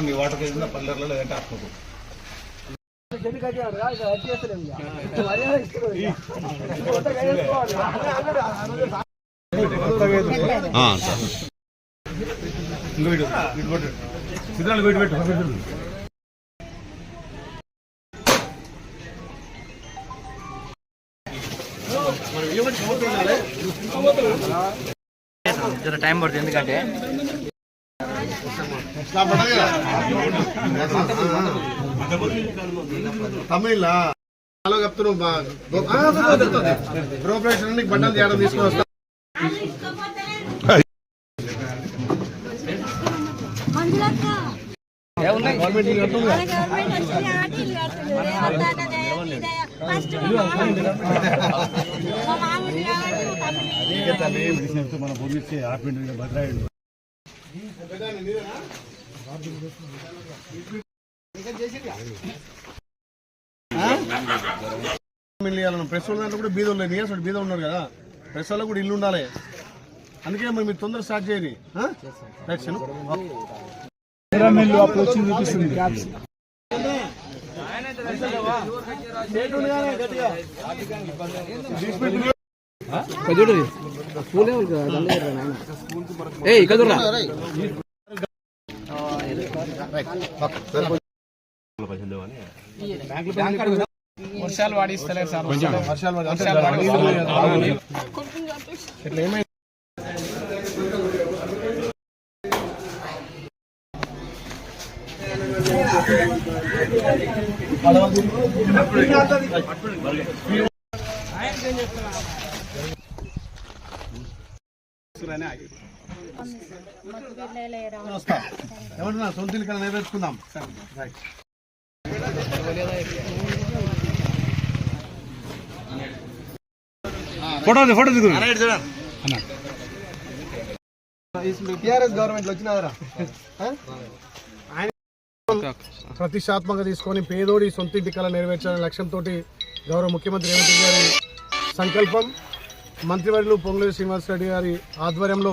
మీ water కేసిన పల్లెర్లో లేదంటే ఆత్మకు పెట్టు. జర టైం పడుతుంది ఎందుకంటే తమిళ హలో చెప్తున్నావు బట్టలు చేయడం తీసుకొని వస్తా మన భూమి భద్రాయుడు ప్రెస్ వాళ్ళ దాంట్లో కూడా బీద లేదు నియర్స్ బీద ఉన్నారు కదా. ప్రెస్ వాళ్ళకి కూడా ఇల్లు ఉండాలి. అందుకే మరి మీరు తొందర స్టార్ట్ చేయండి? రైట్ శను. ఏ ఇక్కడ చూడరా వర్షాలు పడి అంటే ఇట్లా ఏమైంది వస్తా ఏమంటున్నా సొంత ఇల్లు కన్నా నెరవేర్చుకుందాం రైట్. ఫోటో ఫోటో దిగు టిఆర్ఎస్ గవర్నమెంట్ వచ్చినారా? ప్రతిష్టాత్మక తీసుకొని పేదోడి సొంత ఇంటి కళ నెరవేర్చాలనే లక్ష్యంతో గౌరవ ముఖ్యమంత్రి రేవంత్ రెడ్డి గారి సంకల్పం మంత్రివర్యులు పొంగులేరు శ్రీనివాసరెడ్డి గారి ఆధ్వర్యంలో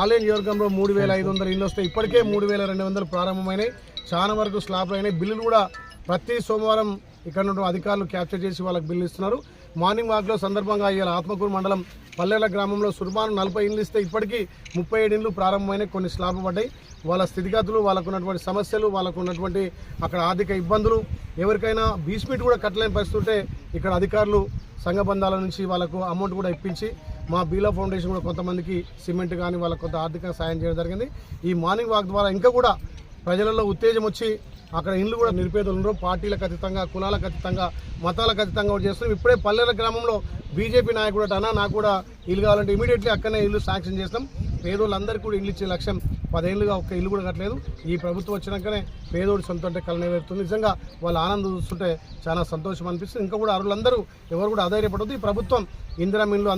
ఆలయ నియోజకంలో మూడు వేల ఐదు వందల ఇల్లు వస్తే ఇప్పటికే మూడు వేల రెండు వందలు ప్రారంభమైనాయి. చాలా వరకు స్లాబ్లు అయినాయి. బిల్లులు కూడా ప్రతి సోమవారం ఇక్కడ ఉన్న అధికారులు క్యాప్చర్ చేసి వాళ్ళకి బిల్లు ఇస్తున్నారు. మార్నింగ్ వాక్లో సందర్భంగా ఇవాళ ఆత్మకూరు మండలం పల్లెల గ్రామంలో సుర్మాను నలభై ఇండ్లు ఇస్తే ఇప్పటికీ ముప్పై ఏడు ఇండ్లు ప్రారంభమైన కొన్ని స్లాబ్లు పడ్డాయి. వాళ్ళ స్థితిగతులు వాళ్ళకు ఉన్నటువంటి సమస్యలు వాళ్ళకు ఉన్నటువంటి అక్కడ ఆర్థిక ఇబ్బందులు ఎవరికైనా బీస్మీట్ కూడా కట్టలేని పరిస్థితి ఉంటే ఇక్కడ అధికారులు సంఘ బంధాల నుంచి వాళ్ళకు అమౌంట్ కూడా ఇప్పించి మా బీలా ఫౌండేషన్ కూడా కొంతమందికి సిమెంట్ కానీ వాళ్ళకు కొంత ఆర్థికంగా సాయం చేయడం జరిగింది. ఈ మార్నింగ్ వాక్ ద్వారా ఇంకా కూడా ప్రజలలో ఉత్తేజం వచ్చి అక్కడ ఇండ్లు కూడా నిరుపేదలు ఉండరు పార్టీలకు అతీతంగా కులాలకు అతీతంగా మతాలకు అతీతంగా చేస్తున్నాం. ఇప్పుడే పల్లెల గ్రామంలో బీజేపీ నాయకుడు అన్న నాకు కూడా ఇల్లు కావాలంటే ఇమీడియట్లీ అక్కడనే ఇల్లు శాంక్షన్ చేస్తాం. పేదోళ్ళందరికీ కూడా ఇల్లు ఇచ్చే లక్ష్యం పదేళ్ళుగా ఒక్క ఇల్లు కూడా కట్టలేదు. ఈ ప్రభుత్వం వచ్చినాకనే పేదోడు సొంత అంటే కళ నెరవేరుతుంది నిజంగా వాళ్ళ ఆనందం చూస్తుంటే చాలా సంతోషం అనిపిస్తుంది. ఇంకా కూడా అరులందరూ ఎవరు కూడా అధైర్యపడదు ఈ ప్రభుత్వం ఇందిరా ఇల్లు